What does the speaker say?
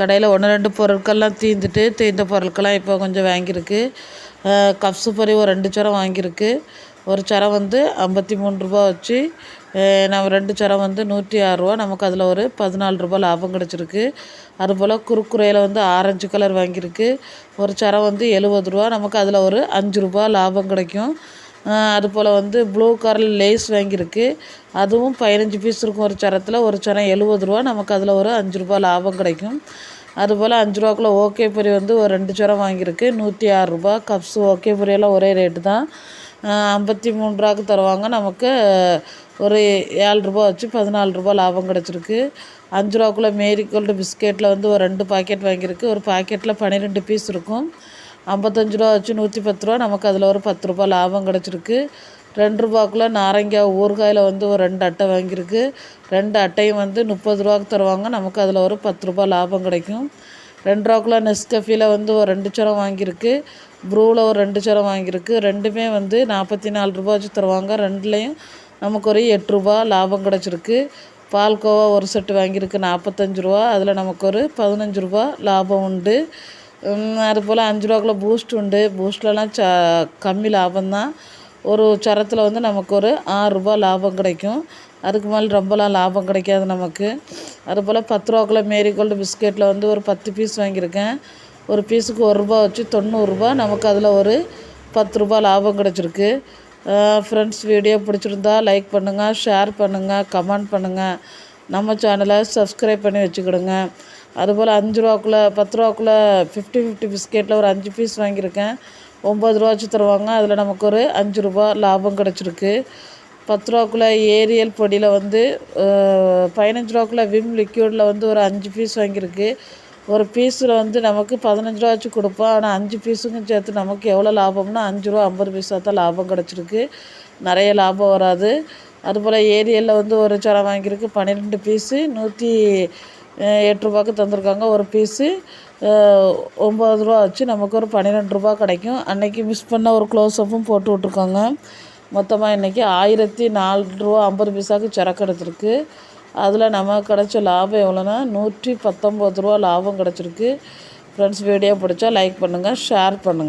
கடையில் ஒன்று ரெண்டு பொருட்கள்லாம் தீர்ந்துட்டு தீர்ந்த பொருட்கள்லாம் இப்போ கொஞ்சம் வாங்கியிருக்கு. கப்ஸு பொரி ஒரு ரெண்டு சரம் வாங்கியிருக்கு. ஒரு சரம் வந்து ஐம்பத்தி மூணு ரூபா வச்சு நம்ம ரெண்டு சரம் வந்து நூற்றி ஆறுரூவா நமக்கு அதில் ஒரு பதினாலு ரூபா லாபம் கிடச்சிருக்கு. அதுபோல் குறுக்குறையில் வந்து ஆரஞ்சு கலர் வாங்கியிருக்கு. ஒரு சரம் வந்து எழுபது ரூபா. நமக்கு அதில் ஒரு அஞ்சு ரூபா லாபம் கிடைக்கும். அதுபோல் வந்து ப்ளூ கலர் லேஸ் வாங்கியிருக்கு. அதுவும் பதினஞ்சு பீஸ் இருக்கும் ஒரு சரத்தில். ஒரு சரம் எழுபது ரூபா. நமக்கு அதில் ஒரு அஞ்சு ரூபா லாபம் கிடைக்கும். அதுபோல் அஞ்சு ரூபாக்குள்ளே ஓகே பொரி வந்து ஒரு ரெண்டு சரம் வாங்கியிருக்கு. நூற்றி ஆறு ரூபா. கப்ஸு ஓகே பொரியெல்லாம் ஒரே ரேட்டு தான். ஐம்பத்தி மூணு ரூபாக்கு தருவாங்க. நமக்கு ஒரு ஏழு ரூபா வச்சு பதினாலு ரூபா லாபம் கிடச்சிருக்கு. அஞ்சு ரூபாக்குள்ள மேரிகோல்டு பிஸ்கெட்டில் வந்து ஒரு ரெண்டு பாக்கெட் வாங்கியிருக்கு. ஒரு பாக்கெட்டில் பன்னிரெண்டு பீஸ் இருக்கும். ஐம்பத்தஞ்சு ரூபா வச்சு நூற்றி பத்து ரூபா நமக்கு அதில் ஒரு பத்து ரூபா லாபம் கிடச்சிருக்கு. ரெண்டு ரூபாக்குள்ளே நாரங்காய் ஊறுகாயில் வந்து ஒரு ரெண்டு அட்டை வாங்கியிருக்கு. ரெண்டு அட்டையும் வந்து முப்பது ரூபாக்கு தருவாங்க நமக்கு அதில் ஒரு பத்து ரூபா லாபம் கிடைக்கும். ரெண்டு ரூபாக்குள்ள நெஸ்கஃபியில் வந்து ஒரு ரெண்டு சுரம் வாங்கியிருக்கு. ப்ரூவில் ஒரு ரெண்டு சுரம் வாங்கியிருக்கு. ரெண்டுமே வந்து நாற்பத்தி நாலு ரூபா வச்சு தருவாங்க. ரெண்டுலேயும் நமக்கு ஒரு எட்டு ரூபா லாபம் கிடச்சிருக்கு. பால்கோவா ஒரு செட்டு வாங்கியிருக்கு நாற்பத்தஞ்சு ரூபா. அதில் நமக்கு ஒரு பதினஞ்சு ரூபா லாபம் உண்டு. அதுபோல் அஞ்சு ரூபாக்குள்ள பூஸ்ட் உண்டு பூஸ்ட்லலாம் ச கம்மி லாபம்தான் ஒரு சரத்தில் வந்து நமக்கு ஒரு ஆறுரூபா லாபம் கிடைக்கும் அதுக்கு மேலே ரொம்பலாம் லாபம் கிடைக்காது நமக்கு அதுபோல் பத்து ரூபாக்குள்ள மேரிகோல்டு பிஸ்கெட்டில் வந்து ஒரு பத்து பீஸ் வாங்கியிருக்கேன் ஒரு பீஸுக்கு ஒரு ரூபா வச்சு தொண்ணூறுரூபா நமக்கு அதில் ஒரு பத்து ரூபா லாபம் கிடச்சிருக்கு ஃப்ரெண்ட்ஸ் வீடியோ பிடிச்சிருந்தா லைக் பண்ணுங்கள் ஷேர் பண்ணுங்கள் கமெண்ட் பண்ணுங்கள் நம்ம சேனலை சப்ஸ்கிரைப் பண்ணி வச்சுக்கிடுங்க அதுபோல் அஞ்சு ரூபாக்குள்ளே பத்து ரூபாக்குள்ளே ஃபிஃப்டி ஃபிஃப்டி பிஸ்கெட்டில் ஒரு அஞ்சு பீஸ் வாங்கியிருக்கேன். ஒம்பது ரூபா வச்சு தருவாங்க. அதில் நமக்கு ஒரு அஞ்சு ரூபா லாபம் கிடச்சிருக்கு. பத்து ரூபாக்குள்ளே ஏரியல் பொடியில் வந்து பதினஞ்சு ரூபாக்குள்ளே விம் லிக்யூடில் வந்து ஒரு அஞ்சு பீஸ் வாங்கியிருக்கு. ஒரு பீஸில் வந்து நமக்கு பதினஞ்சு ரூபா வச்சு கொடுப்போம். ஆனால் அஞ்சு பீஸுக்கும் சேர்த்து நமக்கு எவ்வளோ லாபம்னா அஞ்சு ரூபா ஐம்பது பைசா தான் லாபம் கிடச்சிருக்கு. நிறைய லாபம் வராது. அதுபோல் ஏரியலில் வந்து ஒரு சரம் வாங்கியிருக்கு. பன்னிரெண்டு பீஸு நூற்றி எட்டு ரூபாய்க்கு தந்திருக்காங்க. ஒரு பீஸு ஒம்பது ரூபா வச்சு நமக்கு ஒரு பன்னிரெண்டு ரூபா கிடைக்கும். அன்றைக்கி மிஸ் பண்ண ஒரு க்ளோஸ்அப்பும் போட்டு விட்ருக்காங்க மொத்தமாக இன்றைக்கி ஆயிரத்தி நாலு ரூபா ஐம்பது பைசாவுக்கு சரக்கு எடுத்திருக்கு. அதில் நமக்கு கிடச்ச லாபம் எவ்வளோன்னா நூற்றி பத்தொம்பது ரூபா லாபம் கிடச்சிருக்கு. ஃப்ரெண்ட்ஸ் வீடியோ பிடிச்சா லைக் பண்ணுங்கள் ஷேர் பண்ணுங்கள்